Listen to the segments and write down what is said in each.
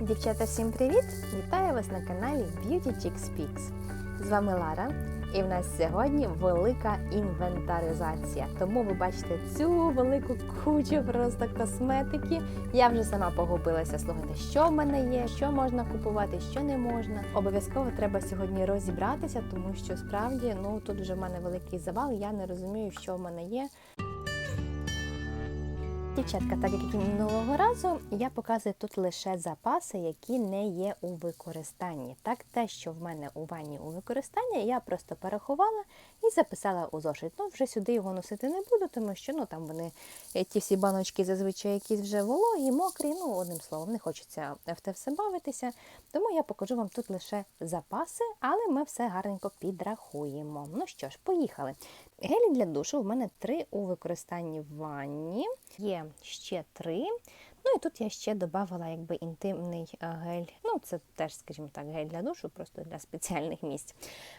Дівчата, всім привіт! Вітаю вас на каналі Beauty Chicks Speaks. З вами Лара, і в нас сьогодні велика інвентаризація. Тому ви бачите цю велику кучу просто косметики. Я вже сама погубилася. Слухайте, що в мене є, що можна купувати, що не можна. Обов'язково треба сьогодні розібратися, тому що справді ну тут вже в мене великий завал. Я не розумію, що в мене є. Дівчатка, так як і минулого разу, я показую тут лише запаси, які не є у використанні. Так, те, що в мене у ванні у використанні, я просто порахувала і записала у зошит. Ну, вже сюди його носити не буду, тому що ну, там вони, е, ті всі баночки зазвичай якісь вже вологі, мокрі, ну, одним словом, не хочеться в те все бавитися. Тому я покажу вам тут лише запаси, але ми все гарненько підрахуємо. Ну що ж, поїхали. Гелі для душу в мене три у використанні в ванні. Є ще три. Ну і тут я ще додавала якби інтимний е, гель. Ну, це теж, скажімо так, гель для душу, просто для спеціальних місць.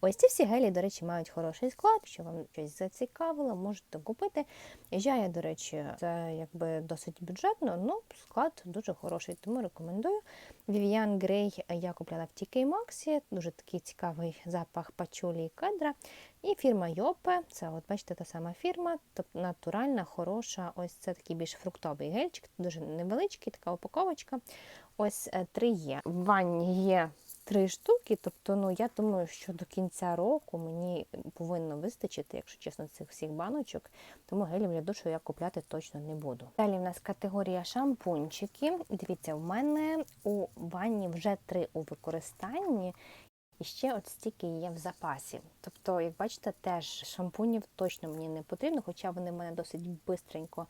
Ось ці всі гелі, до речі, мають хороший склад. Якщо вам щось зацікавило, можете купити. Я, до речі, це якби досить бюджетно, ну склад дуже хороший, тому рекомендую. Vivian Grey я купляла в TK Maxx, дуже такий цікавий запах пачулі і кедра. І фірма Йопе, це от бачите, та сама фірма, тобто натуральна, хороша. Ось це такий більш фруктовий гельчик, дуже невеличкий, така упаковочка. Ось е, три є. В ванні є три штуки. Тобто, ну я думаю, що до кінця року мені повинно вистачити, якщо чесно, цих всіх баночок. Тому гелів для душу я купляти точно не буду. Далі в нас категорія шампунчики. Дивіться, в мене у ванні вже три у використанні. І ще от стільки є в запасі. Тобто, як бачите, теж шампунів точно мені не потрібно, хоча вони в мене досить бистренько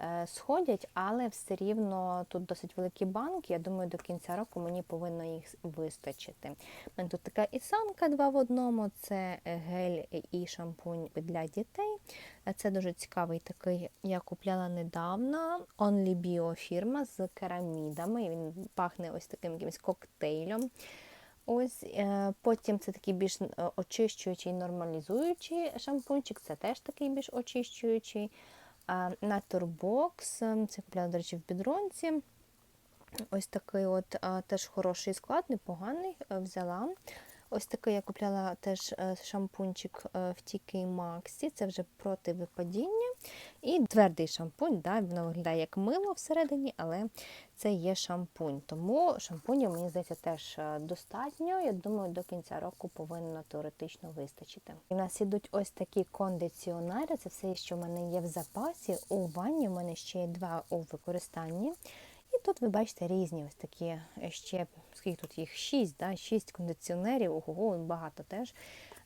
е, сходять, але все рівно тут досить великі банки. Я думаю, до кінця року мені повинно їх вистачити. У мене тут така ісанка два в одному, це гель і шампунь для дітей. Це дуже цікавий такий, я купляла недавно. Only Bio фірма з керамідами. Він пахне ось таким якимось коктейлем. Ось е, Потім це такий більш е, очищуючий, нормалізуючий шампунчик, це теж такий більш очищуючий. Naturbox, ем, це купляла, до речі, в бідронці. Ось такий от теж хороший склад, непоганий, е, взяла. Ось такий я купляла теж шампунчик в TK Maxx, це вже проти випадіння. І твердий шампунь, да, воно виглядає як мило всередині, але це є шампунь. Тому шампунів, мені здається, теж е, достатньо. Я думаю, до кінця року повинно теоретично вистачити. У нас ідуть ось такі кондиціонери, це все, що в мене є в запасі. У ванні в мене ще є два у використанні. І тут ви бачите різні ось такі ще, скільки тут їх? Шість, да? шість кондиціонерів, ого, багато теж.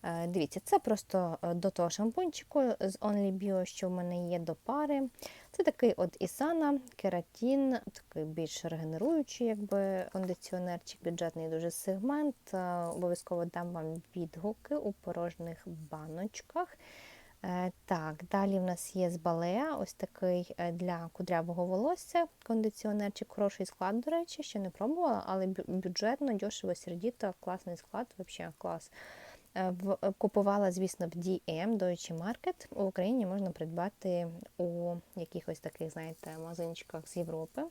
Е, дивіться, це просто е, до того шампунчику з Only Bio, що в мене є до пари. Це такий от Ісана, кератін, такий більш регенеруючий якби, кондиціонерчик, бюджетний дуже сегмент. Е, обов'язково дам вам відгуки у порожніх баночках. Так, Далі в нас є з балея, ось такий для кудрявого волосся. Кондиціонерчик, хороший склад, до речі, ще не пробувала, але бюджетно, дешево, сердіто, класний склад, взагалі клас. Е, е, купувала, звісно, в DM Deutsche Market. У Україні можна придбати у якихось таких, знаєте, магазинчиках з Європи.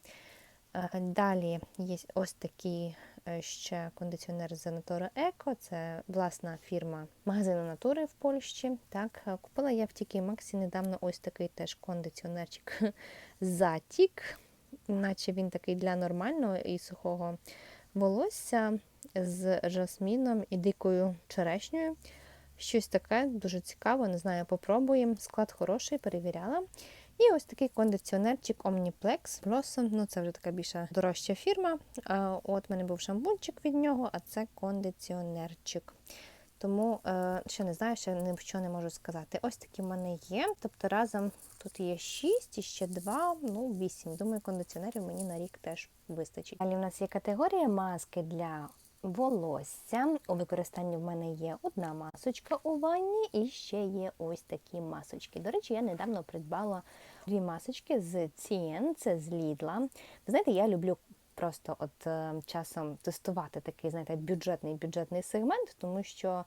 Е, далі є ось такі ще кондиціонер з Natura Eco, це власна фірма магазину Натури в Польщі. Так, Купила я в Тікі Максі недавно ось такий теж кондиціонерчик Затік, наче він такий для нормального і сухого волосся з жасміном і дикою черешнею. Щось таке дуже цікаво, не знаю, попробуємо. Склад хороший, перевіряла. І ось такий кондиціонерчик Omniplex Blossom, ну це вже така більша дорожча фірма. От в мене був шампунчик від нього, а це кондиціонерчик. Тому е, ще не знаю, ще нічого не можу сказати. Ось такі в мене є. Тобто разом тут є 6 і ще 2, ну 8. Думаю, кондиціонерів мені на рік теж вистачить. Далі у нас є категорія маски для волосся. У використанні в мене є одна масочка у ванні і ще є ось такі масочки. До речі, я недавно придбала дві масочки з CN, це з Lidl. Ви знаєте, я люблю просто от е, часом тестувати такий, знаєте, бюджетний бюджетний сегмент, тому що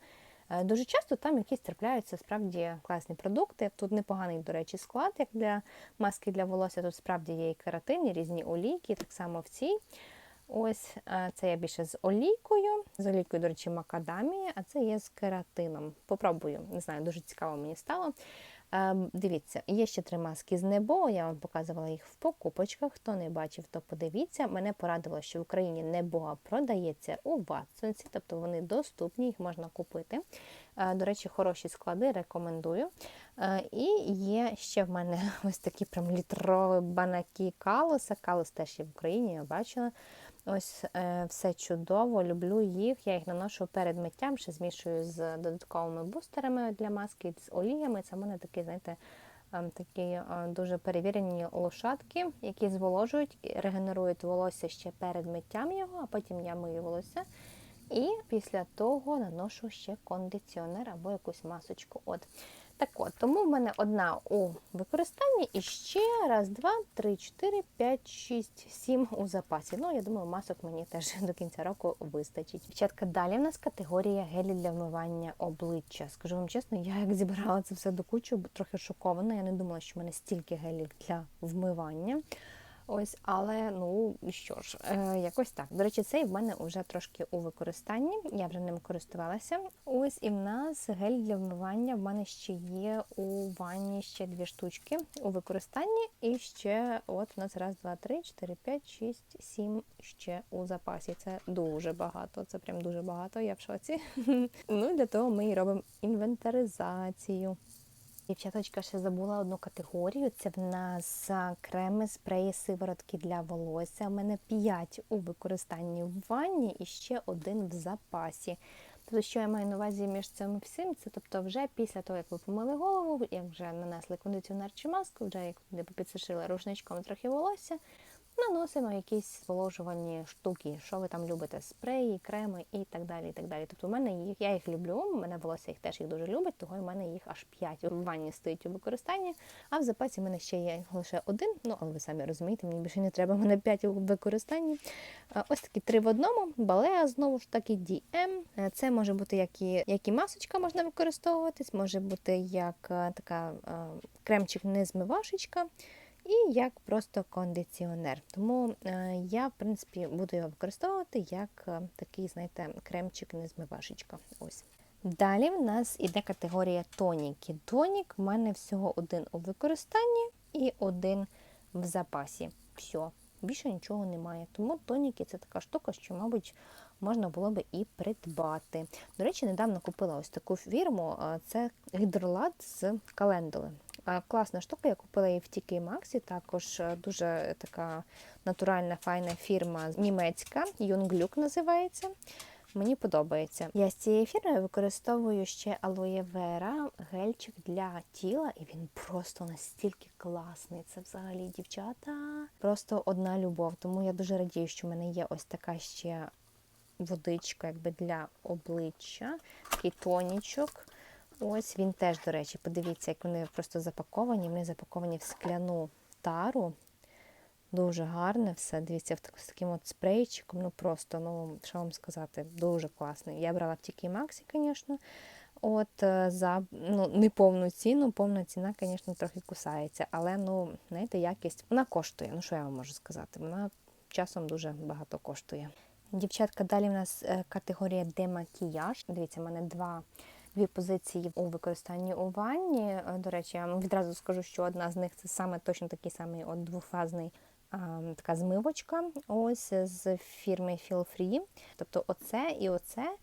е, дуже часто там якісь трапляються справді класні продукти. Тут непоганий, до речі, склад, як для маски для волосся. Тут справді є і кератин, і різні олійки, так само в цій. Ось е, це я більше з олійкою. З олійкою, до речі, макадамії, а це є з кератином. Попробую, не знаю, дуже цікаво мені стало. Е, Дивіться, є ще три маски з небо. Я вам показувала їх в покупочках. Хто не бачив, то подивіться. Мене порадило, що в Україні небо продається у Ватсонці, тобто вони доступні, їх можна купити. Е, До речі, хороші склади, рекомендую. Е, І є ще в мене ось такі прям літрові банаки калуса. Калус теж є в Україні, я бачила. Ось е, все чудово, люблю їх. Я їх наношу перед миттям, ще змішую з додатковими бустерами для маски, з оліями. Це в мене такі, знаєте, ем, такі е, дуже перевірені лошадки, які зволожують, регенерують волосся ще перед миттям його, а потім я мию волосся. І після того наношу ще кондиціонер або якусь масочку. От. Так от, тому в мене одна у використанні і ще раз, два, три, чотири, п'ять, шість, сім у запасі. Ну, я думаю, масок мені теж до кінця року вистачить. Дівчатка, далі в нас категорія гелі для вмивання обличчя. Скажу вам чесно, я як зібрала це все до кучу, трохи шокована. Я не думала, що в мене стільки гелів для вмивання. Ось, але ну що ж, е, якось так. До речі, цей в мене вже трошки у використанні. Я вже ним користувалася. Ось і в нас гель для вмивання. В мене ще є у ванні ще дві штучки у використанні. І ще от у нас раз, два, три, чотири, п'ять, шість, сім ще у запасі. Це дуже багато. Це прям дуже багато. Я в шоці. Ну для того ми і робимо інвентаризацію. Дівчаточка ще забула одну категорію. Це в нас креми, спреї, сиворотки для волосся. У мене 5 у використанні в ванні і ще один в запасі. Тобто, що я маю на увазі між цим всім, це тобто вже після того, як ви помили голову, як вже нанесли кондиціонер чи маску, вже як не підсушили рушничком трохи волосся, наносимо якісь зволожувальні штуки, що ви там любите, спреї, креми і так далі. і так далі. Тобто у мене їх, я їх люблю, мене волосся їх теж їх дуже любить, того у мене їх аж 5 у ванні стоїть у використанні, а в запасі в мене ще є лише один, ну але ви самі розумієте, мені більше не треба, у мене 5 у використанні. Ось такі три в одному, балеа, знову ж таки, DM. Е, Це може бути як і, як і масочка можна використовуватись, може бути як е, така е, кремчик не змивашечка і як просто кондиціонер. Тому е, я, в принципі, буду його використовувати як е, такий, знаєте, кремчик не змивашечка. Ось. Далі в нас іде категорія тоніки. Тонік в мене всього один у використанні і один в запасі. Все, більше нічого немає. Тому тоніки це така штука, що, мабуть, можна було би і придбати. До речі, недавно купила ось таку фірму. Це гідролат з календули. Класна штука, я купила її в TK Maxx, також е, дуже така натуральна, файна фірма німецька, Юнглюк називається. Мені подобається. Я з цієї фірми використовую ще алоє вера, гельчик для тіла, і він просто настільки класний. Це взагалі дівчата. Просто одна любов. Тому я дуже радію, що в мене є ось така ще водичка якби для обличчя, такий тонічок. Ось він теж, до речі, подивіться, як вони просто запаковані. Вони запаковані в скляну тару. Дуже гарне все. Дивіться, з таким от спрейчиком. Ну просто, ну що вам сказати, дуже класний. Я брала в TK Maxx, звісно. От е, за ну, не повну ціну, повна ціна, звісно, трохи кусається. Але ну, знаєте, якість вона коштує. Ну що я вам можу сказати? Вона часом дуже багато коштує. Дівчатка, далі в нас е, категорія демакіяж. Дивіться, в мене два. Дві позиції у використанні у ванні. Е, До речі, я відразу скажу, що одна з них це саме точно такий самий от двофазний така змивочка. Ось з фірми Feel Free. Тобто, оце і оце.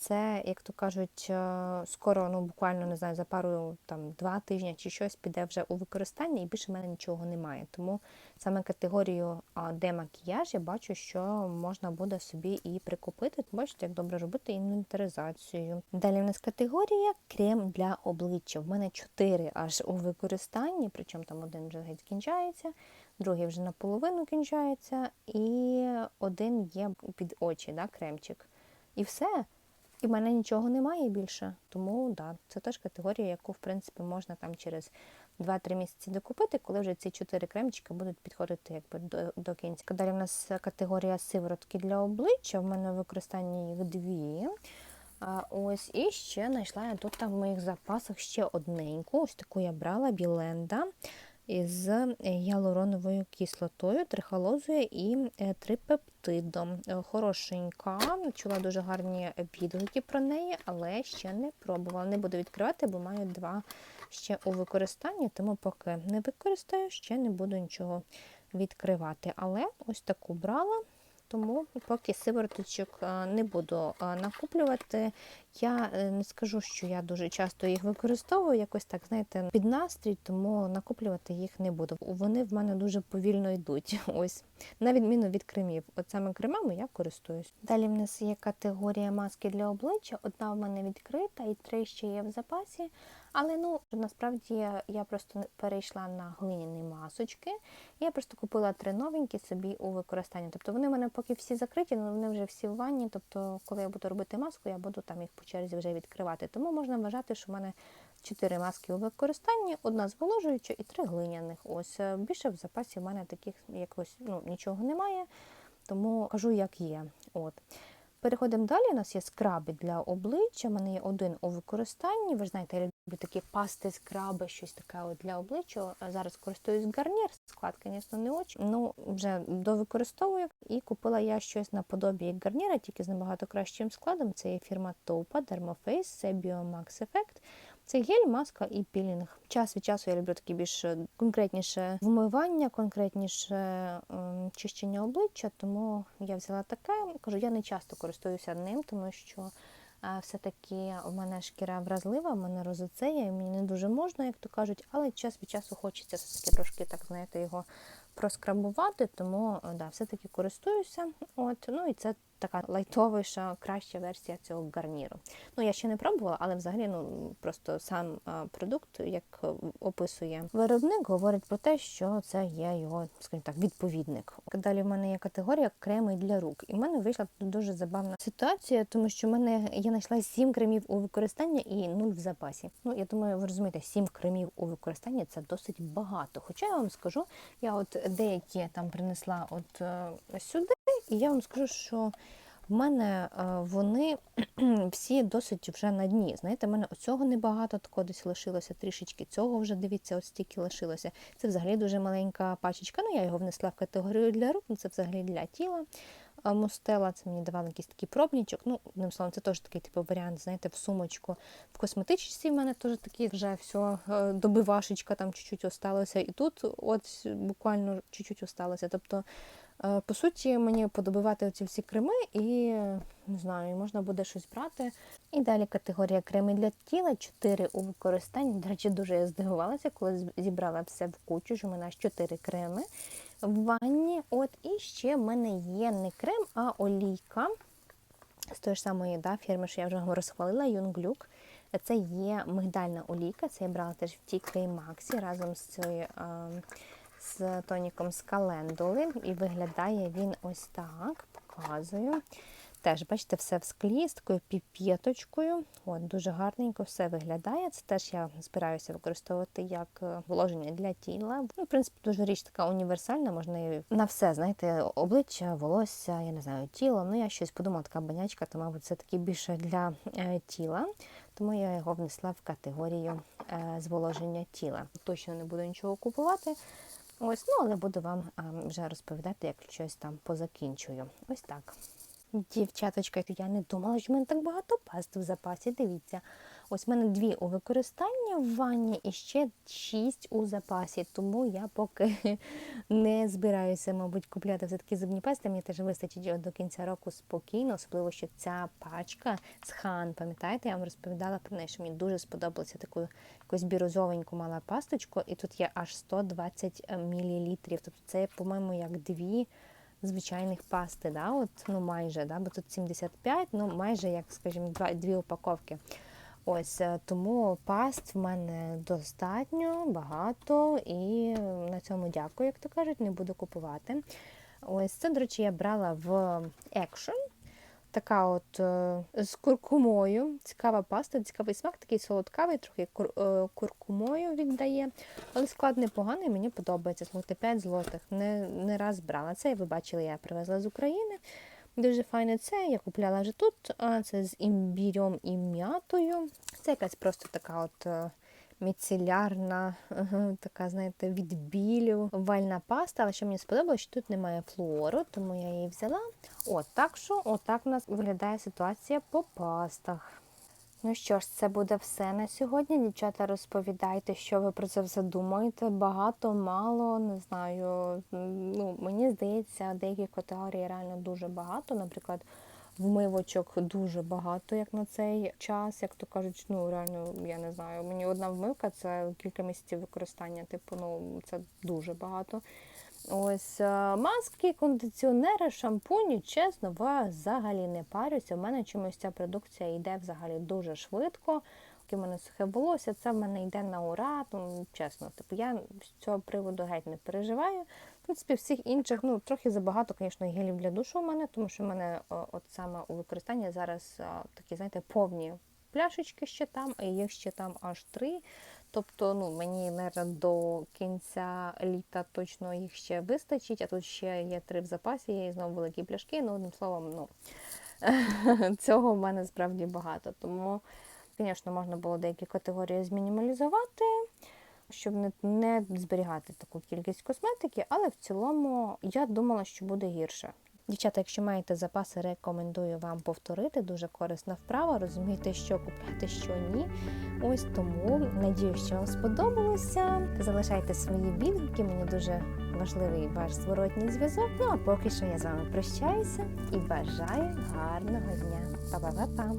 Це, як то кажуть, е, скоро, ну буквально не знаю, за пару там два тижні чи щось піде вже у використання, і більше в мене нічого немає. Тому саме категорію а, демакіяж я бачу, що можна буде собі і прикупити. Бачите, як добре робити інвентаризацію. Далі в нас категорія крем для обличчя. В мене чотири аж у використанні, причому там один вже геть кінчається, другий вже наполовину кінчається, і один є під очі, да, кремчик. І все. І в мене нічого немає більше. Тому да, це теж категорія, яку, в принципі, можна там через 2-3 місяці докупити, коли вже ці 4 кремчики будуть підходити якби до, до кінця. Далі в нас категорія сиворотки для обличчя. В мене в використанні їх дві. А, ось і ще знайшла я тут там в моїх запасах ще одненьку. Ось таку я брала Біленда. Із гіалуроновою кислотою, трихолозою і е, трипептидом. Е, Хорошенька, чула дуже гарні відгуки про неї, але ще не пробувала. Не буду відкривати, бо маю два ще у використанні, тому поки не використаю, ще не буду нічого відкривати. Але ось таку брала. Тому поки сивороточок е, не буду е, накуплювати. Я е, не скажу, що я дуже часто їх використовую, якось так, знаєте, під настрій, тому накуплювати їх не буду. Вони в мене дуже повільно йдуть. Ось, на відміну від кремів. От саме кремами я користуюсь. Далі в нас є категорія маски для обличчя. Одна в мене відкрита і три ще є в запасі. Але ну насправді я просто перейшла на глиняні масочки. Я просто купила три новенькі собі у використанні. Тобто вони в мене поки всі закриті, але вони вже всі в ванні. Тобто, коли я буду робити маску, я буду там їх по черзі вже відкривати. Тому можна вважати, що в мене чотири маски у використанні, одна зволожуюча і три глиняних. Ось е, більше в запасі в мене таких якось ну, нічого немає, тому кажу, як є. От. Переходимо далі. У нас є скраби для обличчя. У мене є один у використанні. Ви ж знаєте, я люблю такі пасти, скраби, щось таке от для обличчя. Зараз користуюсь гарнір, склад, звісно, не очі. Ну, вже довикористовую і купила я щось наподобі гарніра, тільки з набагато кращим складом. Це є фірма Taupa Dermoface, це Biomax Effect. Це гель, маска і пілінг. Час від часу я люблю такі більш конкретніше вмивання, конкретніше ем, чищення обличчя, тому я взяла таке. Кажу, я не часто користуюся ним, тому що е, все-таки в мене шкіра вразлива, в мене розоцея, і мені не дуже можна, як то кажуть, але час від часу хочеться все-таки трошки так, знаєте, його проскрабувати, тому е, да, все-таки користуюся. От, ну і це така лайтовіша, краща версія цього гарніру. Ну, я ще не пробувала, але взагалі ну, просто сам продукт, як е, описує виробник, говорить про те, що це є його, скажімо так, відповідник. Далі в мене є категорія креми для рук. І в мене вийшла дуже забавна ситуація, тому що в мене я знайшла 7 кремів у використанні і 0 в запасі. Ну, я думаю, ви розумієте, 7 кремів у використанні це досить багато. Хоча я вам скажу, я от деякі там принесла от е, сюди, і я вам скажу, що в мене е, вони всі досить вже на дні. Знаєте, в мене оцього небагато, такого десь лишилося трішечки. Цього вже дивіться, ось стільки лишилося. Це взагалі дуже маленька пачечка. Ну, я його внесла в категорію для рук, ну, це взагалі для тіла. Мустела, це мені давали якийсь такий пробничок. Ну, одним словом, це теж такий типу варіант, знаєте, в сумочку. В косметичці в мене теж такий вже все, добивашечка там чуть-чуть осталося. І тут от буквально чуть-чуть осталося. Тобто по суті, мені подобивати оці всі креми і не знаю, можна буде щось брати. І далі категорія креми для тіла, 4 у використанні. До речі, дуже я здивувалася, коли зібрала все в кучу, що в мене аж 4 креми в ванні. От І ще в мене є не крем, а олійка з тої ж самої да, фірми, що я вже розхвалила, Юнглюк. Це є мигдальна олійка, це я брала теж в TK Maxi разом з цією з тоніком з календули, і виглядає він ось так. Показую. Теж, бачите, все в склі з такою Дуже гарненько все виглядає. Це теж я збираюся використовувати як е, вложення для тіла. Ну, В принципі, дуже річ така універсальна, можна на все, знаєте, обличчя, волосся, я не знаю, тіло. Ну, я щось подумала, така банячка, то, мабуть, це таки більше для е, тіла. Тому я його внесла в категорію е, зволоження тіла. Точно не буду нічого купувати. Ось, ну, але буду вам вже розповідати, як щось там позакінчую. Ось так. Дівчаточка, я не думала, що в мене так багато паст в запасі. Дивіться, ось в мене дві у використанні в ванні і ще шість у запасі. Тому я поки не збираюся, мабуть, купляти все таки зубні пасти. Мені теж вистачить до кінця року спокійно, особливо що ця пачка з хан. Пам'ятаєте, я вам розповідала про неї, що мені дуже сподобалося таку якусь бірозовеньку мала пасточку, і тут є аж 120 мл. Тобто це, по-моєму, як дві звичайних пасти, да, от, ну майже, да, бо тут 75, ну майже, як, скажімо, дві упаковки. Ось е, тому паст в мене достатньо багато, і на цьому дякую, як то кажуть, не буду купувати. Ось це, до речі, я брала в Action така от е, з куркумою. Цікава паста, цікавий смак, такий солодкавий, трохи кур, е, куркумою віддає. Але склад непоганий, мені подобається. Слухайте, 5 злотих. Не не раз брала. Це ви бачили, я привезла з України. Дуже файне це. Я купляла вже тут. А це з імбірем і м'ятою. Це якась просто така от е, міцелярна, така, знаєте, від білю, вальна паста. Але що мені сподобалось, що тут немає флуору, тому я її взяла. От так що, отак у нас виглядає ситуація по пастах. Ну що ж, це буде все на сьогодні. Дівчата, розповідайте, що ви про це все думаєте. Багато, мало, не знаю. Ну, мені здається, деякі категорії реально дуже багато. Наприклад, вмивочок дуже багато, як на цей час. Як то кажуть, ну реально, я не знаю. Мені одна вмивка це кілька місяців використання. Типу, ну це дуже багато. Ось е, маски, кондиціонери, шампуні, чесно, взагалі не парюся. У мене чомусь ця продукція йде взагалі дуже швидко. В мене сухе волосся, це в мене йде на ура. Ну, чесно, типу, я з цього приводу геть не переживаю. В принципі, всіх інших, ну, трохи забагато, звісно, гелів для душу у мене, тому що в мене от саме у використанні зараз такі, знаєте, повні пляшечки ще там, а їх ще там аж три. Тобто, ну, мені наверное, до кінця літа точно їх ще вистачить, а тут ще є три в запасі, є і знову великі пляшки. Ну, одним словом, ну цього в мене справді багато. Тому, звісно, можна було деякі категорії змінімалізувати, щоб не, не зберігати таку кількість косметики, але в цілому я думала, що буде гірше. Дівчата, якщо маєте запаси, рекомендую вам повторити. Дуже корисна вправа, розумієте, що купляти, що ні. Ось тому надію, що вам сподобалося. Залишайте свої відгуки, мені дуже важливий ваш зворотній зв'язок. Ну а поки що я з вами прощаюся і бажаю гарного дня. Па-па-па-па!